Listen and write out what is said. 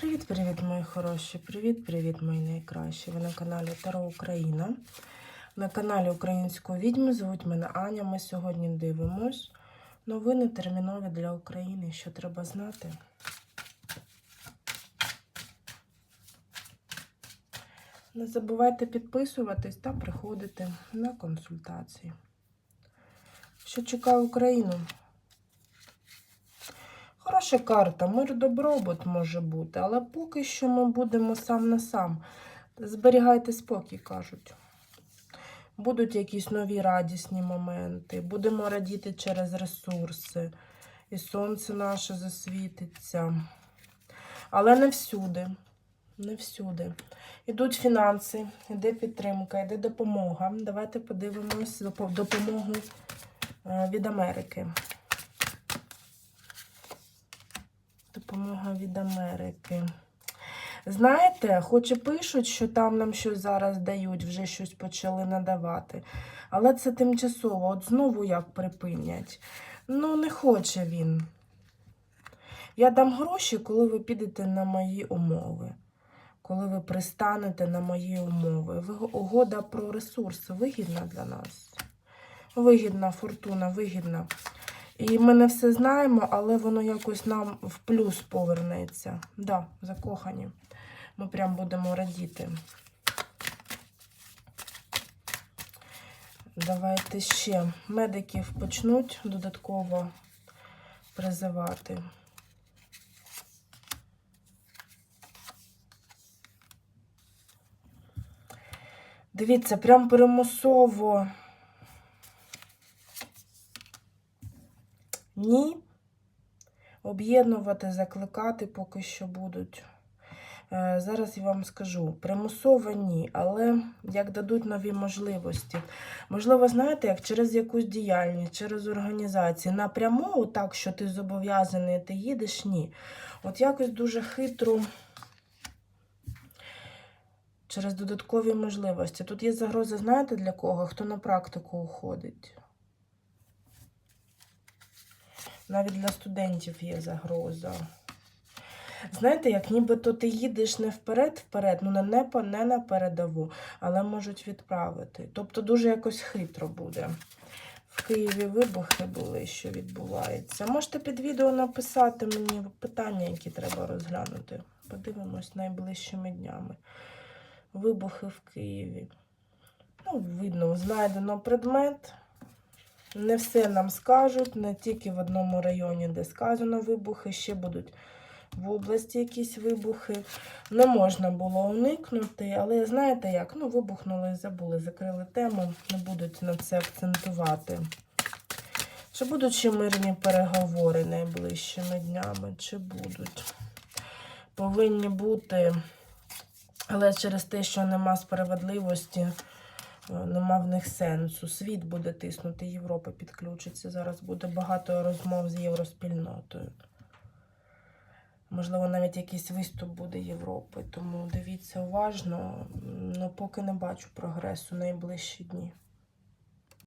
Привіт-привіт, мої хороші! Привіт-привіт, мої найкращі! Ви на каналі Таро Україна. На каналі Української відьми звуть мене Аня. Ми сьогодні дивимось новини термінові для України. Що треба знати? Не забувайте підписуватись та приходити на консультації. Що чекає Україну? Хороша карта, мир добробут може бути, але поки що ми будемо сам на сам. Зберігайте спокій, кажуть. Будуть якісь нові радісні моменти, будемо радіти через ресурси, і сонце наше засвітиться. Але не всюди. Не всюди. Ідуть фінанси, іде підтримка, іде допомога. Давайте подивимось допо- допомогу е, від Америки. Допомога від Америки. Знаєте, хоч і пишуть, що там нам щось зараз дають, вже щось почали надавати. Але це тимчасово. От знову як припинять. Ну, не хоче він. Я дам гроші, коли ви підете на мої умови. Коли ви пристанете на мої умови. Ви- Угода про ресурси вигідна для нас. Вигідна фортуна, вигідна. І ми не все знаємо, але воно якось нам в плюс повернеться. Да, закохані. Ми прям будемо радіти. Давайте ще медиків почнуть додатково призивати. Дивіться, прям примусово. Ні. Об'єднувати, закликати поки що будуть. Е, Зараз я вам скажу. Примусово ні, але як дадуть нові можливості. Можливо, знаєте, як через якусь діяльність, через організацію. Напряму, так, що ти зобов'язаний, ти їдеш, ні. От якось дуже хитро. Через додаткові можливості. Тут є загроза, знаєте, для кого? Хто на практику уходить. Навіть для студентів є загроза. Знаєте, як нібито ти їдеш не вперед-вперед, ну не, не, не на передову, але можуть відправити. Тобто дуже якось хитро буде. В Києві вибухи були, що відбувається. Можете під відео написати мені питання, які треба розглянути. Подивимось найближчими днями. Вибухи в Києві. Ну, видно, знайдено предмет. Не все нам скажуть, не тільки в одному районі, де сказано вибухи, ще будуть в області якісь вибухи. Не можна було уникнути, але знаєте як? Ну, вибухнули і забули, закрили тему, не будуть на це акцентувати. Чи будуть ще мирні переговори найближчими днями? Чи будуть? Повинні бути, але через те, що нема справедливості, нема в них сенсу. Світ буде тиснути, Європа підключиться. Зараз буде багато розмов з євроспільнотою. Можливо, навіть якийсь виступ буде Європи. Тому дивіться уважно. Ну, поки не бачу прогресу найближчі дні.